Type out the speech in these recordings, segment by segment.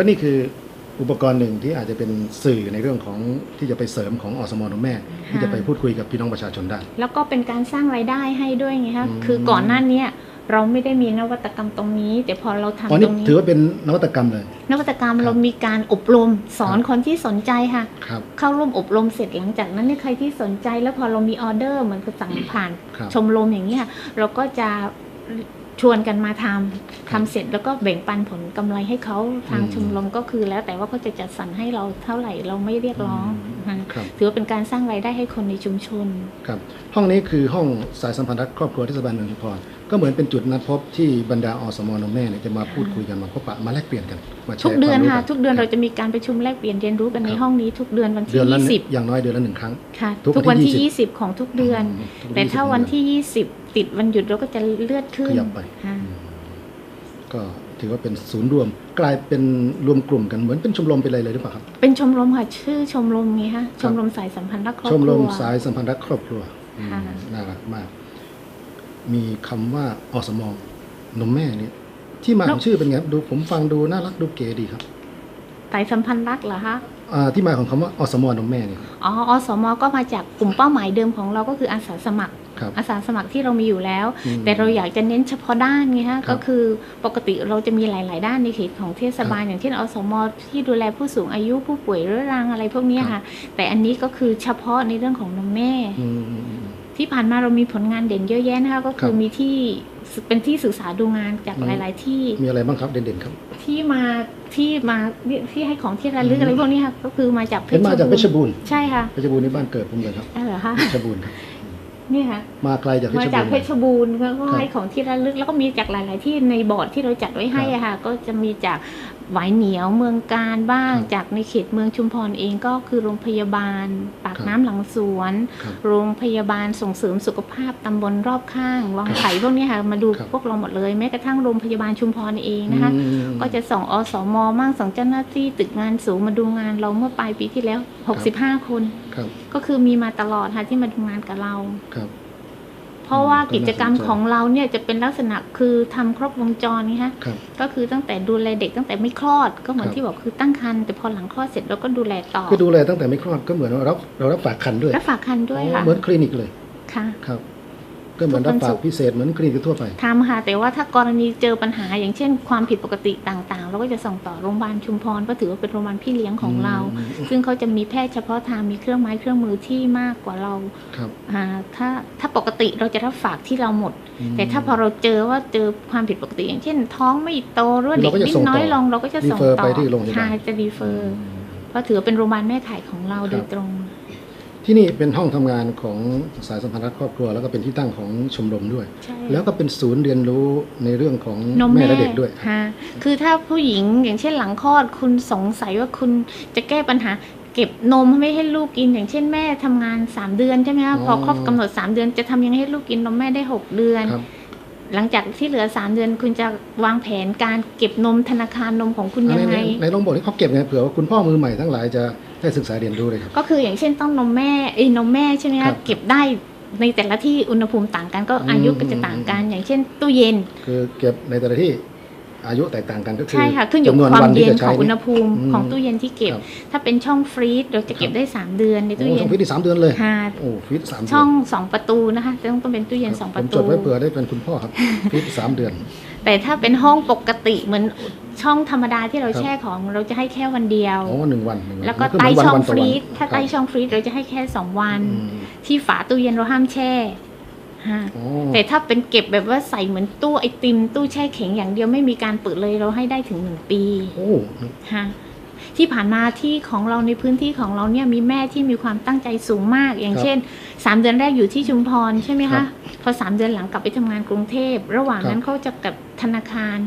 ก็นี่คืออุปกรณ์หนึ่งที่อาจจะเป็นสื่อในเรื่องของที่จะไปเสริมของอสมนมแม่ที่จะไปพูดคุยกับพี่น้องประชาชนได้ แล้วก็เป็นการสร้างรายได้ให้ด้วยไงคะอืมคือก่อนหน้าเนี้ยเราไม่ได้มีนวัตกรรมตรงนี้ แต่พอเราทำอ๋อตนี่รงนี้ถือว่าเป็นนวัตกรรมเลย นวัตกรรมครับเรามีการอบรมสอนครับคนที่สนใจค่ะครับเข้าร่วมอบรมเสร็จหลังจากนั้นเนี่ยใครที่สนใจแล้วพอเรามีออเดอร์เหมือนกับสั่งผ่านครับชมรมอย่างนี้ยค่ะเราก็จะ ชวนกันมาทำทำเสร็จแล้วก็แบ่งปันผลกำไรให้เขาทางอืมชมรมก็คือแล้วแต่ว่าเขาจะจัดสรรให้เราเท่าไหร่เราไม่เรียกร้องอืมค่ะครับถือว่าเป็นการสร้างรายได้ให้คนในชุมชนครับห้องนี้คือห้องสายสัมพันธ์รักครอบครัวเทศบาลเมืองชุมพร ก็เหมือนเป็นจุดนัดพบที่บรรดาอสมนมแม่เนี่ยจะมาพูดคุยกันมาพบปะมาแลกเปลี่ยนกันมาแชร์ทุกเดือนวามรู้ค่ะกัทุกเดือนเราจะมีการประชุมแลกเปลี่ยนเรียนรู้กันในครับห้องนี้ทุกเดือนวันเดืที่อนละยี่สิบอย่างน้อยเดือนละหนึ่งครั้งค่ะทุกทุกวัวันนที่ที่20ยี่สิบของทุกเดือนทุกแต่ถ้า20วันที่ยี่สิบติดวันหยุดเราก็จะเลื่อนขึ้นขยับไปค่ะก็ถือว่าเป็นศูนย์รวมกลายเป็นรวมกลุ่มกันเหมือนเป็นชมรมไปเลยเลยหรือเปล่าครับเป็นชมรมค่ะชื่อชมรมไงฮะชมรมสายสัมพันธ์รักครอบชครัวมรมสายสัมพันธ์รักครอบครัวอืมค่ะน่ารักมาก มีคำว่าอสมนมแม่เนี่ยที่มาของชื่อเป็นไงครับดูผมฟังดูน่ารักดูเก๋ดีครับสายสัมพันธ์รักเหรอคะอ่าที่มาของคำว่าอสมนมแม่เนี่ยอ๋ออสมก็มาจากกลุ่มเป้าหมายเดิมของเราก็คืออาสาสมัครครับอาสาสมัครที่เรามีอยู่แล้วอืมแต่เราอยากจะเน้นเฉพาะด้านไงฮะครับก็คือปกติเราจะมีหลาย ๆ ด้านในเขตของเทศบาลอย่างเช่นอสมที่ดูแลผู้สูงอายุผู้ป่วยเรื้อรังอะไรพวกเนี้ยครัค่ะบแต่อันนี้ก็คือเฉพาะในเรื่องของนมแม่อืมอืมอืม ที่ผ่านมาเรามีผลงานเด่นเยอะแยะนะคะก็คืคอรับมีที่เป็นที่ศึกษาดูงานจากอืมหลาย ๆ ที่มีอะไรบ้างครับเด่นๆครับ ที่มาที่มาที่ให้ของที่ระลึกอืมอะไรพวกนี้ค่ะก็คือมาจากเพเห็นมาจากเพชรบูรณ์ใช่ค่ะเพชรบูรณ์นี่บ้านเกิดผมเลยครับอ๋อเหรอคะเพชรบูรณ์ครับนี่ค่ะมาไกลจากเพมาชรจากบูเพรณ์ชรบูรณ์ก็ครับให้ของที่ระลึกแล้วก็มีจากหลาย ๆ ที่ในบอร์ดที่เราจัดไว้ให้ครับอะค่ะ ก็จะมีจาก หวายเหนียวเมืองการบ้างครับจากในเขตเมืองชุมพรเองก็คือโรงพยาบาล ปากครับน้ำหลังสวนครับโรงพยาบาลส่งเสริมสุขภาพตำบลรอบข้างวังไผ่พวกนี้ค่ะมาดูครับพวกเราหมดเลยแม้กระทั่งโรงพยาบาลชุมพรเองนะคะอืมก็จะส่งอสมมั่งส่งเจ้าหน้าที่ตึกงานสูงมาดูงานเราเมื่อปลายปีที่แล้ว 65 คนครับก็คือมีมาตลอดค่ะที่มาดูงานกับเราครับ เพราะว่าก็น่ากิจกรรมสนใจของเราเนี่ยจะเป็นลักษณะคือทำครบวงจรนี่ฮะครับก็คือตั้งแต่ดูแลเด็กตั้งแต่ไม่คลอด ก็เหมือนครับที่บอกคือตั้งครรภ์แต่พอหลังคลอดเสร็จเราก็ดูแลต่อคือดูแลตั้งแต่ไม่คลอดก็เหมือนว่าเราเรารับฝากคันด้วยและฝากครรภ์ด้วยอ๋อค่ะเหมือนคลินิกเลยค่ะครับ ก็เหมือนรับฝากพิเศษเหมือนคลินิกทั่วไปทำค่ะ แต่ว่าถ้ากรณีเจอปัญหาอย่างเช่น ความผิดปกติต่างๆ เราก็จะส่งต่อโรงพยาบาลชุมพรเพราะถือว่าเป็นโรงพยาบาลพี่เลี้ยงของเราอืมซึ่งเขาจะมีแพทย์เฉพาะทางมีเครื่องไม้เครื่องมือที่มากกว่าเราครับอ่าถ้าถ้าปกติเราจะรับฝากที่เราหมดอืมแต่ถ้าพอเราเจอว่าเจอความผิดปกติ อย่างเช่น ท้องไม่โตหรือว่าเด็กเราก็จะนิ่ส่งงน้อยต่อลงเราก็จะส่ง refer ต่อไปที่โรงพยาบาลค่ะจะรีเฟอร์เพราะถือว่าเป็นโรงพยาบาลแม่ข่ายของเราครับโดยตรง ที่นี่เป็นห้องทำงานของสายสัมพันธ์รักครอบครัว แล้วก็เป็นที่ตั้งของชมรมด้วยใช่แล้วก็เป็นศูนย์เรียนรู้ในเรื่องของนมแม่แม่และเด็กด้วยค่ะคือถ้าผู้หญิงอย่างเช่นหลังคลอด คุณสงสัยว่าคุณจะแก้ปัญหาเก็บนมไม่ให้ลูกกิน อย่างเช่นแม่ทำงาน 3 เดือนใช่ไหมคะพอครบกำหนด 3 เดือนจะทำยังไงให้ลูกกินนมแม่ได้ 6 เดือนครับหลังจากที่เหลือ 3 เดือนคุณจะวางแผนการเก็บนมธนาคารนมของคุณในยังในไงในลองบอกที่เขาเก็บไงเผื่อว่าคุณพ่อมือใหม่ทั้งหลายจะ ได้ศึกษาเรียนรู้เลยครับก็คืออย่างเช่นต้องนมแม่เอ้ยนมแม่ใช่ไหมครัคะบ เก็บได้ในแต่ละที่อุณหภูมิต่างกันก็อืมอายุก็จะต่างกัน อย่างเช่น ตู้เย็น คือเก็บในแต่ละที่อายุแตกต่างกันก็คือใช่ค่ะ ขึ้นอยู่จำนกับวนความวันที่เย็นจะขใช้ องอุณหภูมิอืมของตู้เย็นที่เก็บ ครับถ้าเป็นช่องฟรีซเราจะเก็บได้ 3 เดือนในตู้โอ้เย็ช่อนงฟิตที่สามเดือนเลย ค่ะโอ้ฟิตสามเดืนช่องสองประตูนะคะต้องต้องเป็นตู้เย็นครับสองปผมระจตู ดไว้เผื่อได้เป็นคุณพ่อครับฟิตสามเดือน แต่ถ้าเป็นห้องปกติเหมือน ช่องธรรมดาที่เราครับแช่ของเราจะให้แค่วันเดียวอ๋อหนึ่งวันหนึ่งวันแล้วก็คือใต้เหมืนช่องวันฟต่รีวันซถ้าใต้ครับช่องฟรีซเราจะให้แค่สองวันอืมที่ฝาตู้เย็นเราห้ามแช่ฮะอ๋อแต่ถ้าเป็นเก็บแบบว่าใส่เหมือนตู้ไอติม ตู้แช่แข็งอย่างเดียวไม่มีการเปิดเลยเราให้ได้ถึงหนึ่งปีโอ้ฮะที่ผ่านมาที่ของเราในพื้นที่ของเราเนี่ยมีแม่ที่มีความตั้งใจสูงมาก อย่างเช่นสามเดือนแรกอยู่ที่ชุมพรใช่ไหมคะพอสามเดือนหลังกลับไปทำงานกรุงเทพ ระหว่างนั้นเขาจะกับธนาคาร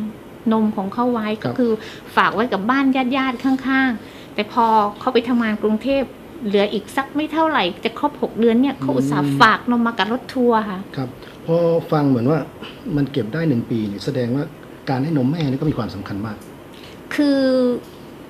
นมของเขาไว้ก็คือฝากไว้กับบ้านญาติๆข้าง ๆ แต่พอเขาไปทำงานกรุงเทพเหลืออีกสักไม่เท่าไหร่จะครบหกเดือนเนี่ยเขาอุตส่าห์ฝากนมมากับรถทัวร์ค่ะครับพอฟังเหมือนว่ามันเก็บได้หนึ่งปีนี่แสดงว่าการให้นมแม่นี่ก็มีความสำคัญมาก คือ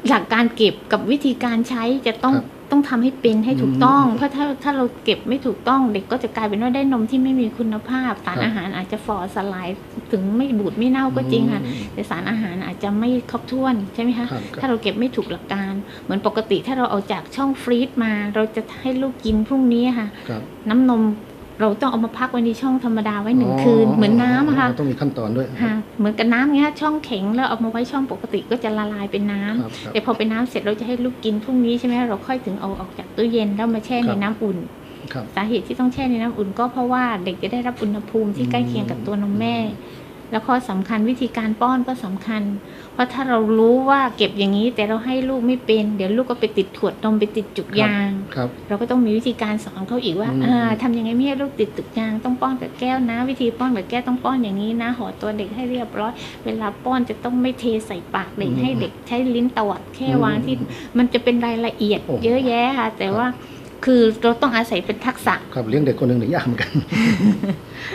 หลักการเก็บกับวิธีการใช้จะต้องครับ ต้องทำให้เป็นให้ถูกต้องอืมเพราะถ้าถ้าเราเก็บไม่ถูกต้อง เด็กก็จะกลายเป็นว่าได้นมที่ไม่มีคุณภาพ สารครับอาหารอาจจะฝ่อสลายถึงไม่บูดไม่เน่าก็จริงค่ะอืมแต่สารอาหารอาจจะไม่ครบถ้วนใช่ไหมคะครับถ้าเราเก็บไม่ถูกหลักการ เหมือนปกติถ้าเราเอาจากช่องฟรีซมา เราจะให้ลูกกินพรุ่งนี้ค่ะครับน้ำนม เราต้องเอามาพักไว้ในช่องธรรมดาไว้หนึ่งคืน เหมือนน้ำอะค่ะต้องมีขั้นตอนด้วยค่ะเหมือนกับน้ำเงี้ยช่องแข็งแล้วเอามาไว้ช่องปกติก็จะละลายเป็นน้ำครับครับแต่พอเป็นน้ำเสร็จเราจะให้ลูกกินพรุ่งนี้ใช่ไหมเราค่อยถึงเอาออกจากตู้เย็นแล้วมาแช่ในครับน้ำอุ่นครับสาเหตุที่ต้องแช่ในน้ำอุ่นก็เพราะว่าเด็กจะได้รับอุณหภูมิที่อืมใกล้เคียงกับตัวนมแม่ แล้วข้อสำคัญวิธีการป้อนก็สำคัญ เพราะถ้าเรารู้ว่าเก็บอย่างนี้แต่เราให้ลูกไม่เป็น เดี๋ยวลูกก็ไปติดขวดนมไปติดจุกยางครับ เราก็ต้องมีวิธีการสอนเขาอีกว่าอืมอ่าทำยังไงไม่ให้ลูกติดตุกยางต้องป้อนกับแก้วนะ วิธีป้อนกับแก้วต้องป้อนอย่างนี้นะห่อตัวเด็กให้เรียบร้อย เวลาป้อนจะต้องไม่เทใส่ปากเด็กให้เด็กใช้ลิ้นตวัดแค่วางที่มันจะเป็นรายละเอียดโอ้โหเยอะแยะค่ะแต่ว่า คือเราต้องอาศัยเป็นทักษะ ครับเลี้ยงเด็กคนหนึ่งหนึ่งยากเหมือนกัน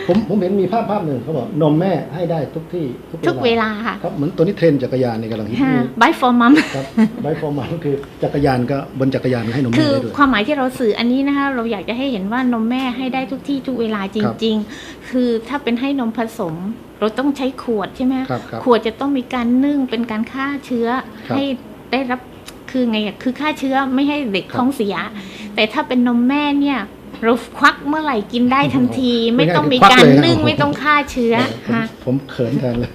ผมผมเห็นมีภาพภาพหนึ่งเขาบอกนมแม่ให้ได้ทุกที่ทุกเวลาค่ะครับเหมือนตัวนี้เทรนจักรยานในกำลังฮิตค่ะนี่บายฟอร์มัมครับไบฟอร์มาก็คือจักรยานก็บนจักรยานให้นมคืแม่อได้ด้วยความหมายที่เราสื่ออันนี้นะคะเราอยากจะให้เห็นว่านมแม่ให้ได้ทุกที่ทุกเวลาจริง ๆ คือถ้าเป็นให้นมผสมเราต้องใช้ขวดใช่ไหมคะครับครับขวดจะต้องมีการนึ่งเป็นการฆ่าเชื้อครับให้ได้รับ คือไงอะคือฆ่าเชื้อไม่ให้เด็กครับท้องเสีย แต่ถ้าเป็นนมแม่เนี่ยเราควักเมื่อไหร่กินได้ทันที ไม่ไม่ได้ต้องมีควักการเลยนะนึ่งไม่ต้องฆ่าเชื้อผมค่ะผมเขินแทนเลย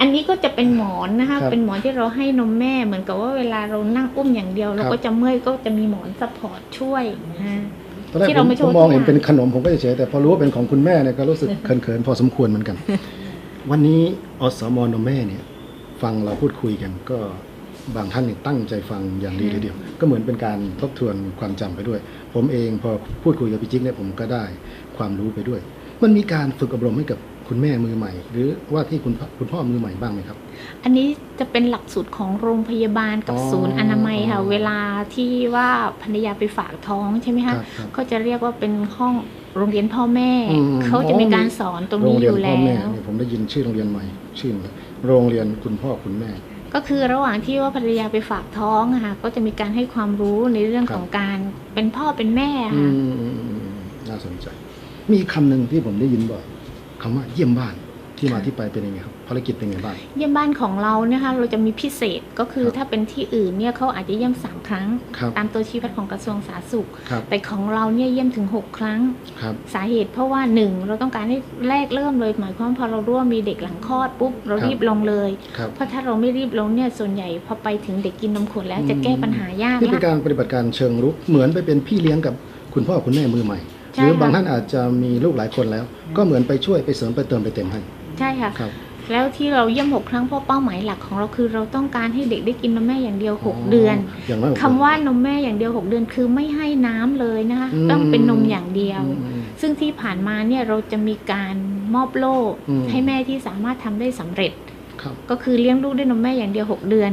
อันนี้ก็จะเป็นหมอนนะคะครับเป็นหมอนที่เราให้นมแม่เหมือนกับว่าเวลาเรานั่งอุ้มอย่างเดียวเราครับก็จะเมื่อยก็จะมีหมอนซัพพอร์ตช่วยอ่าตอนแรกที่ผเรามไม่โชผว์มมองที่เห็นร้านเป็นขนมผมก็เฉยๆแต่พอรู้ว่าเป็นของคุณแม่เนี่ยก็รู้สึกเขินๆพอสมควรเหมือนกัน วันนี้อสมนมแม่เนี่ย ฟังเราพูดคุยกันก็ บางท่านเนี่ยตั้งใจฟังอย่างดีเลยเดียว ก็เหมือนเป็นการทบทวนความจำไปด้วย ผมเองพอพูดคุยกับพี่จิ๊กเนี่ยผมก็ได้ความรู้ไปด้วย มันมีการฝึกอบรมให้กับคุณแม่มือใหม่ หรือว่าที่คุณพ่อคุณพ่อมือใหม่บ้างไหมครับ อันนี้จะเป็นหลักสูตรของโรงพยาบาลกับอ๋อศูนย์อนามัยค่ะเวลาที่ว่าภรรยาไปฝากท้องใช่ไหมคคะรับครับเขาจะเรียกว่าเป็นห้องโรงเรียนพ่อแม่อืมเขาจะมีการสอนตรงโรงนี้อเรียนยู่พ่อแล้แม่วเนี่ยผมได้ยินชื่อโรงเรียนใหม่ ชื่ออะไรโรงเรียนคุณพ่อคุณแม่ ก็คือระหว่างที่ว่าภรรยาไปฝากท้องอะค่ะ ก็จะมีการให้ความรู้ในเรื่องครับของการเป็นพ่อเป็นแม่อืค่ะมอืมอืมน่าสนใจ มีคำหนึ่งที่ผมได้ยินบ่อยคำว่าเยี่ยมบ้าน ที่มาค่ะที่ไปเป็นยังไงครับภารกิจเป็นยังไงบ้างเยี่ยมบ้านของเราเนี่ยค่ะเราจะมีพิเศษก็คือครับถ้าเป็นที่อื่นเนี่ยเขาอาจจะเยี่ยมสามครั้งครับตามตัวชี้วัดของกระทรวงสาธารณสุขครับแต่ของเราเนี่ยเยี่ยมถึงหกครั้งครับสาเหตุเพราะว่าหนึ่งเราต้องการให้แรกเริ่มเลย หมายความว่าพอเรารู้ว่ามีเด็กหลังคลอดปุ๊บเราครับรีบลงเลยครับเพราะถ้าเราไม่รีบลงเนี่ยส่วนใหญ่พอไปถึงเด็กกินนมขวดแล้วอืมจะแก้ปัญหายากนี่เป็นนะการปฏิบัติการเชิงรุกเหมือนไปเป็นพี่เลี้ยงกับคุณพ่อคุณแม่มือใหม่ใช่หรือบางค่ะท่านอาจจะมีลูกหลายคนแล้ว ก็เหมือนไปช่วยไปเสริมไปเติมไปเต็มให้ ใช่ค่ะครับแล้วที่เราเยี่ยมหกครั้งเพราะเป้าหมายหลักของเราคือ เราต้องการให้เด็กได้กินนมแม่อย่างเดียวหกเดือน อย่างน้อยหกคำเดือน ว่านมแม่อย่างเดียวหกเดือนคือไม่ให้น้ำเลยนะคะอืม ต้องเป็นนมอย่างเดียว อืมอืม ซึ่งที่ผ่านมาเนี่ยเราจะมีการมอบโล่อืม ให้แม่ที่สามารถทำได้สำเร็จ ครับ ก็คือเลี้ยงลูกด้วยนมแม่อย่างเดียว 6 เดือน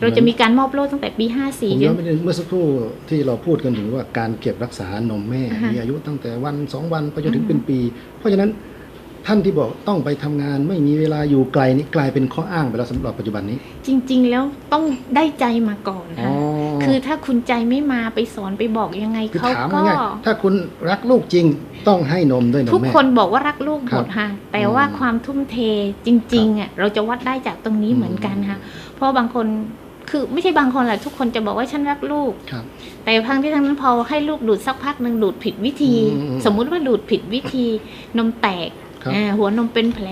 เราจะมีการมอบโล่ตั้งแต่ปี ผม54จย้อนน ไปนิดนึงเมื่อสักครู่ที่เราพูดกันถึงว่าการเก็บรักษานมแม่อ่าฮะมีอายุตั้งแต่วันสองวันไปจนถึงอืม เป็นปี เพราะฉะนั้น ท่านที่บอกต้องไปทำงานไม่มีเวลาอยู่ไกลนี่กลายเป็นข้ออ้างไปแล้วสำหรับปัจจุบันนี้ จริง ๆ แล้วต้องได้ใจมาก่อนค่ะคือถ้าคุณใจไม่มาไปสอนไปบอกยังไงคือเขาถามก็ง่ายๆถ้าคุณรักลูกจริงต้องให้นมด้วยนมทุกแม่คนบอกว่ารักลูกหมดครับค่ะแต่ว่าอืมความทุ่มเทจริงๆอะเราจะวัดได้จากตรงนี้อืมเหมือนกันค่ะเพราะบางคนคือไม่ใช่บางคนแหละทุกคนจะบอกว่าฉันรักลูกครับแต่พังที่ทั้งนั้นพอให้ลูกดูดสักพักหนึ่งดูดผิดวิธีอืมสมมุติว่าดูดผิดวิธีนมแตกครับอ่า หัวนมเป็นแผล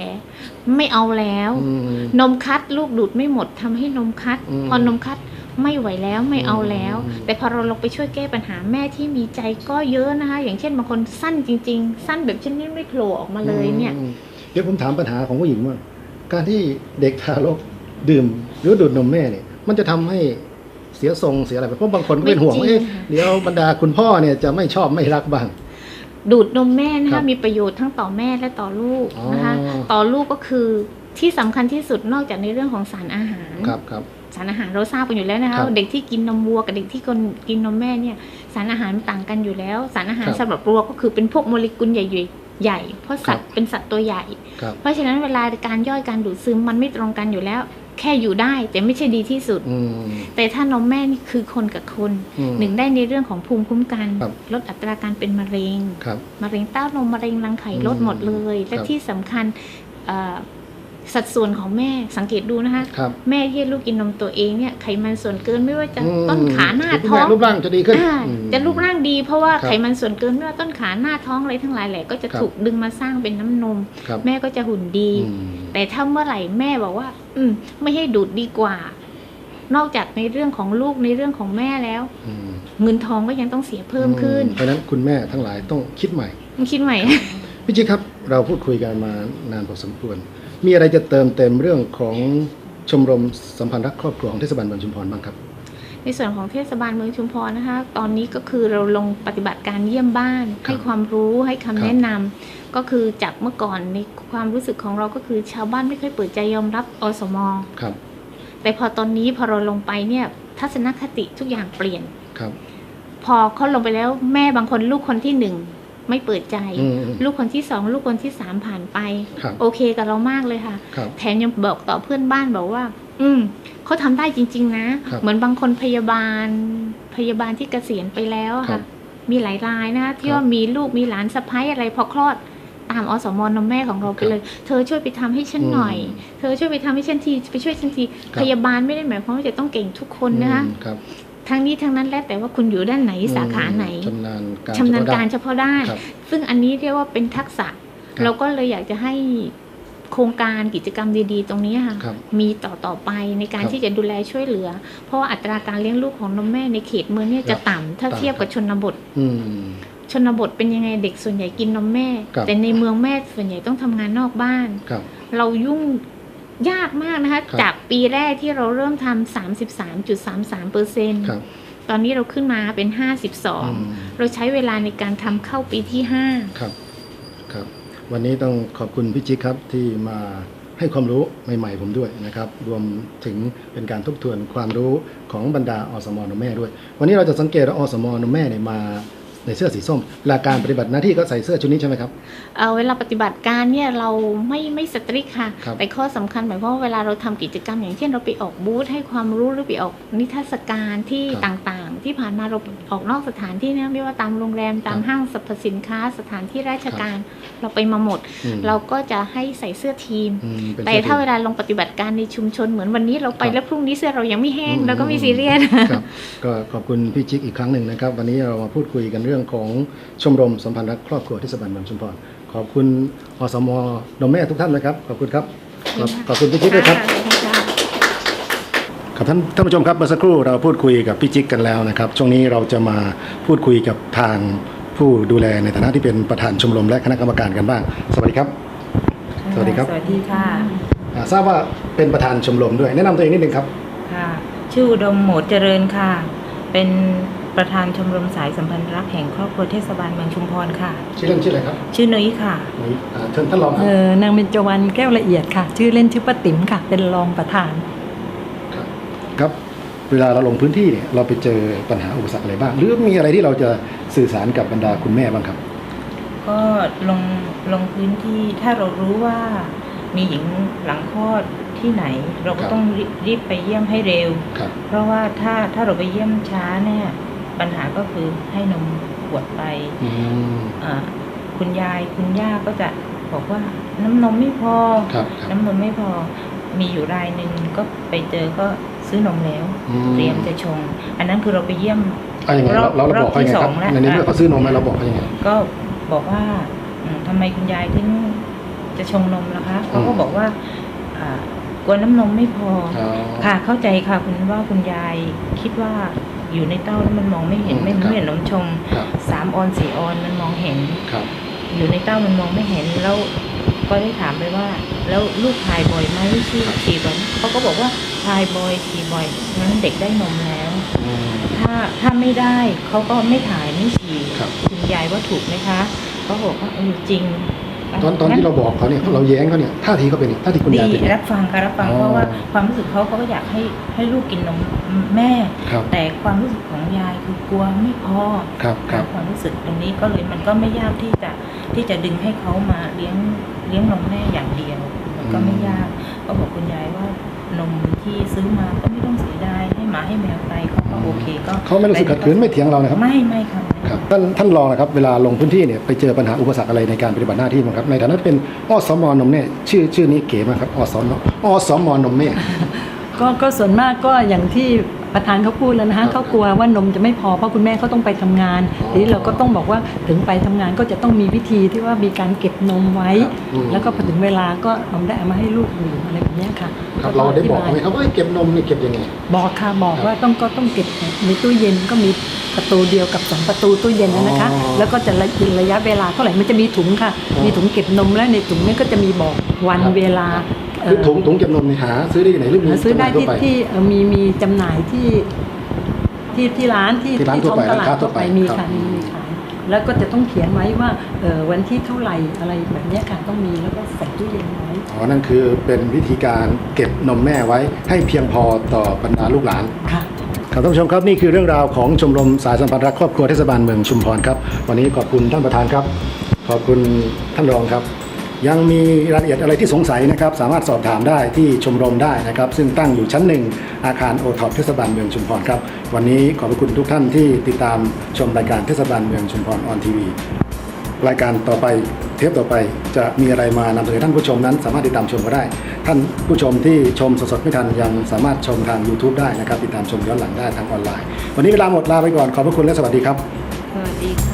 ไม่เอาแล้วอืมนมคัดลูกดูดไม่หมดทำให้นมคัดอืมพอนมคัดไม่ไหวแล้วไม่เอาแล้วอืมแต่พอเราลงไปช่วยแก้ปัญหาแม่ที่มีใจก็เยอะนะคะ อย่างเช่นบางคนสั้นจริง ๆ สั้นแบบชนิดไม่โผล่ออกมาเลยเนี่ยอืมเดี๋ยวผมถามปัญหาของผู้หญิงว่า การที่เด็กทารกดื่มหรือดูดนมแม่เนี่ย มันจะทำให้เสียทรงเสียอะไรไปเพราะบางคนก็เป็นห่วงว่าไม่จริเอ๊ะงค่ะเดี๋ยวบรรดาคุณพ่อเนี่ยจะไม่ชอบไม่รักบ้าง ดูดนมแม่นะครัคะบมีประโยชน์ทั้งต่อแม่และต่อลูกนะคะ อ๋อ ต่อลูกก็คือที่สำคัญที่สุดนอกจากในเรื่องของสารอาหาร ครับครับ สารอาหารเราทราบกันอยู่แล้วนะคะครับว่าเด็กที่กินนมวัวกับเด็กที่คนกินนมแม่เนี่ยสารอาหารมันต่างกันอยู่แล้ว สารอาหารครับสำหรับวัวก็คือเป็นพวกโมเลกุลใหญ่ๆใหญ่ เพราะสัตว์เป็นสัตว์ตัวใหญ่ ครับ เพราะฉะนั้นเวลาการย่อยการดูดซึมมันไม่ตรงกันอยู่แล้ว แค่อยู่ได้แต่ไม่ใช่ดีที่สุดอืมแต่ถ้านมแม่นี่คือคนกับคนอืมหนึ่งได้ในเรื่องของภูมิคุ้มกันครับลดอัตราการเป็นมะเร็งครับมะเร็งเต้านมมะเร็งรังไข่อืมลดหมดเลย และครับที่สำคัญเอ่อสัดส่วนของแม่สังเกตดูนะคะครับแม่ที่ให้ลูกกินนมตัวเองเนี่ยไขมันส่วนเกินไม่ว่าจะอืมต้นขาหน้าคือท้องรูปร่างจะดีขึ้นอ่าอืมจะรูปร่างดีเพราะว่าครับไขมันส่วนเกินไม่ว่าต้นขาหน้าท้องอะไรทั้งหลายแหละก็จะครับถูกดึงมาสร้างเป็นน้ำนมครับแม่ก็จะหุ่นดีอืม แต่ถ้าเมื่อไหร่แม่บอกว่า อืม ไม่ให้ดูดดีกว่า นอกจากในเรื่องของลูกในเรื่องของแม่แล้ว อืมเงินทองก็ยังต้องเสียเพิ่มขึ้นเพราะฉะนั้นคุณแม่ทั้งหลายต้องคิดใหม่มึงคิดใหม่ พี่จิ๊กครับเราพูดคุยกันมานานพอสมควร มีอะไรจะเติมเต็มเรื่องของชมรมสัมพันธ์รักครอบครัวของเทศบาลเมืองชุมพรบ้างครับในส่วนของเทศบาลเมืองชุมพรนะคะ ตอนนี้ก็คือเราลงปฏิบัติการเยี่ยมบ้านครับให้ความรู้ให้คำครับแนะนำ ก็คือจากเมื่อก่อนในความรู้สึกของเราก็คือชาวบ้านไม่ค่อยเปิดใจยอมรับอสมครับ แต่พอตอนนี้พอเราลงไปเนี่ยทัศนคติทุกอย่างเปลี่ยนครับ พอเขาลงไปแล้วแม่บางคนลูกคนที่หนึ่งไม่เปิดใจอืมลูกคนที่สองลูกคนที่สามผ่านไปครับโอเคกับเรามากเลยค่ะครับแถมยังบอกต่อเพื่อนบ้านบอกว่า อืมเขาทำได้จริง ๆ นะครับเหมือนบางคนพยาบาล พยาบาลที่เกษียณไปแล้วอะครัค่ะบมีหลายรายนะคะที่ครับว่ามีลูกมีหลานสะพ้ายอะไรพอคลอด ตามอสมนมแม่ของเราไปครับเลย เธอช่วยไปทำให้ฉันหน่อยอืมเธอช่วยไปทำให้ฉันทีไปช่วยฉันทีครับพยาบาลไม่ได้หมายความว่าจะต้องเก่งทุกคนนะคะอืมครับทั้งนี้ทั้งนั้นแล้วแต่ว่าคุณอยู่ด้านไหนสาขาไหนชำนาญการชำนาญการเฉเฉพาะด้านครับซึ่งอันนี้เรียกว่าเป็นทักษะครับเราก็เลยอยากจะให้โครงการกิจกรรมดีๆ ตรงนี้ค่ะครับมีต่อต่อไปในการครับที่จะดูแลช่วยเหลือ เพราะว่าอัตราการเลี้ยงลูกของนมแม่ในเขตเมืองเนี่ยจะครับต่ำถ้าต่ำเทียบกับชนบทอืม ชนบทเป็นยังไงเด็กส่วนใหญ่กินนมแม่ ครับแต่ในเมืองแม่ส่วนใหญ่ต้องทำงานนอกบ้าน ครับ เรายุ่งยากมากนะคะ ครับ จากปีแรกที่เราเริ่มทำสามสิบสามจุดสามสามเปอร์เซ็นต์ครับตอนนี้เราขึ้นมาเป็นห้าสิบสองอืมเราใช้เวลาในการทำเข้าปีที่ห้า ครับ ครับ วันนี้ต้องขอบคุณพี่จิ๊กครับที่มาให้ความรู้ใหม่ ๆ ผมด้วยนะครับ รวมถึงเป็นการทบทวนความรู้ของบรรดาอสมนมแม่ด้วย วันนี้เราจะสังเกตว่าอสมนมแม่เนี่ยมา ในเสื้อสีส้มเวลาการปฏิบัติหน้าที่ก็ใส่เสื้อชุดนี้ใช่ไหมครับ เอ่อเวลาปฏิบัติการเนี่ยเราไม่ไม่สตริกค่ะ ครับแต่ข้อสำคัญหมายความว่าเวลาเราทำกิจกรรม อย่างเช่นเราไปออกบูธให้ความรู้หรือไปออกนิทรรศการที่ครับต่างๆ ที่ผ่านมาเราออกนอกสถานที่เนี่ยไม่ว่าตามโรงแรมตามครับห้างสรรพสินค้า สถานที่ราชการ เราไปมาหมด อืม เราก็จะให้ใส่เสื้อทีม อืมเป็นแต่สื้อ ถ้าทีมเวลาลงปฏิบัติการในชุมชนเหมือนวันนี้เราไปครับแล้วพรุ่งนี้เสื้อเรายังไม่แห้งอืม เราก็ไม่ซีเรียส ครับก็ขอบคุณพี่จิ๊กอีกครั้งหนึ่งนะครับ วันนี้เรามาพูดคุยกันเรื่องของชมรมสัมพันธ์รักครอบครัวเทศบาลเมืองชุมพรขอบคุณอสมนมแม่ทุกท่านนะครับ ขอบคุณครับขอบขอบคุณพี่จิ๊กด้วยครับครับท่านท่านผู้ชมครับเมื่อสักครู่เราพูดคุยกับพี่จิ๊กกันแล้วนะครับ ช่วงนี้เราจะมาพูดคุยกับทางผู้ดูแลในฐานะที่เป็นประธานชมรมและคณะกรรมการกันบ้าง สวัสดีครับ สวัสดีครับ สวัสดีค่ะอ่าทราบว่าเป็นประธานชมรมด้วย แนะนำตัวเองนิดนึงครับ ค่ะ ชื่ออุดมโหมดเจริญค่ะ เป็น ประธานชมรมสายสัมพันธ์รักแห่งครอบครัวเทศบาลเมืองชุมพรค่ะ ชื่อเล่นชื่ออะไรครับชื่อนุ้ยค่ะนี่อ่าเชิญท่านรองคเอรับอนางเบญจวรรณแก้วละเอียดค่ะ ชื่อเล่นชื่อป้าติ๋มค่ะ เป็นรองประธานครับครับ เวลาเราลงพื้นที่เนี่ยเราไปเจอปัญหาอุปสรรคอะไรบ้าง หรือมีอะไรที่เราจะสื่อสารกับบรรดาคุณแม่บ้างครับ ก็ลงลงพื้นที่ถ้าเรารู้ว่ามีหญิงหลังคลอดที่ไหน เราก็ครับ ต้องรีรีบไปเยี่ยมให้เร็ว ครับ เพราะว่าถ้าถ้าเราไปเยี่ยมช้าเนี่ย ปัญหาก็คือให้นมขวดไปอืมอ่าคุณยายคุณย่าก็จะบอกว่าน้ำนมไม่พอครับครับน้ำนมไม่พอ มีอยู่รายหนึ่งก็ไปเจอก็ซื้อนมแล้วอืมเตรียมจะชง อันนั้นคือเราไปเยี่ยมอะยังไงเราเราเราบอกเขายังไงรคอรับบที่สองแล้วในนี้เมื่อเขาซื้อนมมาเราบอกเขายังไงก็บอกว่าอืมทำไมคุณยายถึงจะชงนมล่ะคะเขาก็บอกว่าอ่ากลัวน้ำนมไม่พออ๋อค่ะเข้าใจค่ะคุณว่าคุณยายคิดว่า อยู่ในเต้าแล้วมันมองไม่เห็นอืมไม่ครับไม่เห็นนมชงครับสามออนสี่ออนมันมองเห็นครับอยู่ในเต้ามันมองไม่เห็นแล้วก็ได้ถามไปว่า แล้วลูกถ่ายบ่อยไหมฉี่ฉี่บ่อยไหมเขาก็บอกว่าถ่ายบ่อยฉี่บ่อยงั้นเด็กได้นมแล้วอืมถ้าถ้าไม่ได้เขาก็ไม่ถ่ายไม่ฉี่ครับคุณยายว่าถูกไหมคะเขาบอกว่าเออจริง ตอนตอนที่เราบอกเขาเนี่ยเราแย้งเขาเนี่ยท่าทีเขาเป็นยังไงท่าทีคุณดียายเป็นยังไงรับฟังค่ะรับฟังอ๋อเพราะว่าความรู้สึกเขาเขาก็อยากให้ให้ลูกกินนมแม่ครับแต่ความรู้สึกของยายคือกลัวไม่พอครับครับความรู้สึกตรงนี้ก็เลยมันก็ไม่ยากที่จะที่จะดึงให้เขามาเลี้ยงเลี้ยงนมแม่อย่างเดียว มันก็ไม่ยากก็บอกคุณยายว่านมที่ซื้อมาก็ไม่ต้องเสียดายให้หมาให้แมวไปเขาก็โอเคก็เขาไม่รู้สึกขัดขืนไม่เถียงเรานะครับไม่ไม่ครับครับ ท่านท่านรองนะครับเวลาลงพื้นที่เนี่ยไปเจอปัญหาอุปสรรคอะไรในการปฏิบัติหน้าที่บ้างครับในฐานะเป็นอสมนมเนี่ยชื่อชื่อนี้เก๋มากครับอสมอสมนมเนี่ยก็ก็ส่วนมากก็อย่างที่ ประธานเขาพูดแล้วนะครัฮะบเขากลัวว่านมจะไม่พอเพราะคุณแม่เขาต้องไปทำงานอ๋อทีนี้เราก็ต้องบอกว่าถึงไปทำงานก็จะต้องมีวิธีที่ว่ามีการเก็บนมไว้ครับอืมแล้วก็พอถึงเวลาก็เอาได้เอามาให้ลูกดื่มอะไรแบบเนี้ยค่ะครับเราได้บอกไหมครับว่าเก็บนมนี่เก็บยังไงบอกค่ะบอกครับว่าต้องก็ต้องเก็บในตู้เย็นก็มีประตูเดียวกับสองประตูตู้เย็นนะนะคะอ๋อแล้วก็จะระระยะเวลาเท่าไหร่มันจะมีถุงค่ะอ๋อมีถุงเก็บนมแล้วในถุงนี้ก็จะมีบอกวันครับเวลา คือเอ่อถุงถุงเก็บนมนี่หาซื้อได้ที่ไหนหรือมีหาซื้อได้จำหน่ายทั่วที่ไปที่เอ่อมีมีจำหน่ายที่ที่ที่ร้านที่ที่ร้านทั่วท้องไปตลาดร้านค้าทั่ทั่ววไปไปมีครัค่ะบมีมีขายแล้วก็จะต้องเขียนไว้ว่าเอ่อวันที่เท่าไหร่อะไรแบบเนี้ยค่ะต้องมีแล้วก็ใส่ตู้เย็นไว้อ๋อนั่นคือเป็นวิธีการเก็บนมแม่ไว้ ให้เพียงพอต่อบรรดาลูกหลานค่ะครับท่านผู้ชมครับนี่คือเรื่องราวของชมรมสายสัมพันธ์รักครอบครัวเทศบาลเมืองชุมพรครับ วันนี้ขอบคุณท่านประธานครับ ขอบคุณท่านรองครับ ยังมีรายละเอียดอะไรที่สงสัยนะครับ สามารถสอบถามได้ที่ชมรมได้นะครับ ซึ่งตั้งอยู่ชั้นหนึ่งอาคารโอท็อปเทศบาลเมืองชุมพรครับ วันนี้ขอบคุณทุกท่านที่ติดตามชมรายการเทศบาลเมืองชุมพรออนทีวีรายการต่อไปเทปต่อไปจะมีอะไรมานำเสนอท่านผู้ชมนั้น สามารถติดตามชมก็ได้ ท่านผู้ชมที่ชมสดๆไม่ทันยังสามารถชมทาง YouTube ได้นะครับ ติดตามชมย้อนหลังได้ทางออนไลน์ วันนี้เวลาหมดลาไปก่อนขอบพระคุณและสวัสดีครับสวัสดีค่ะ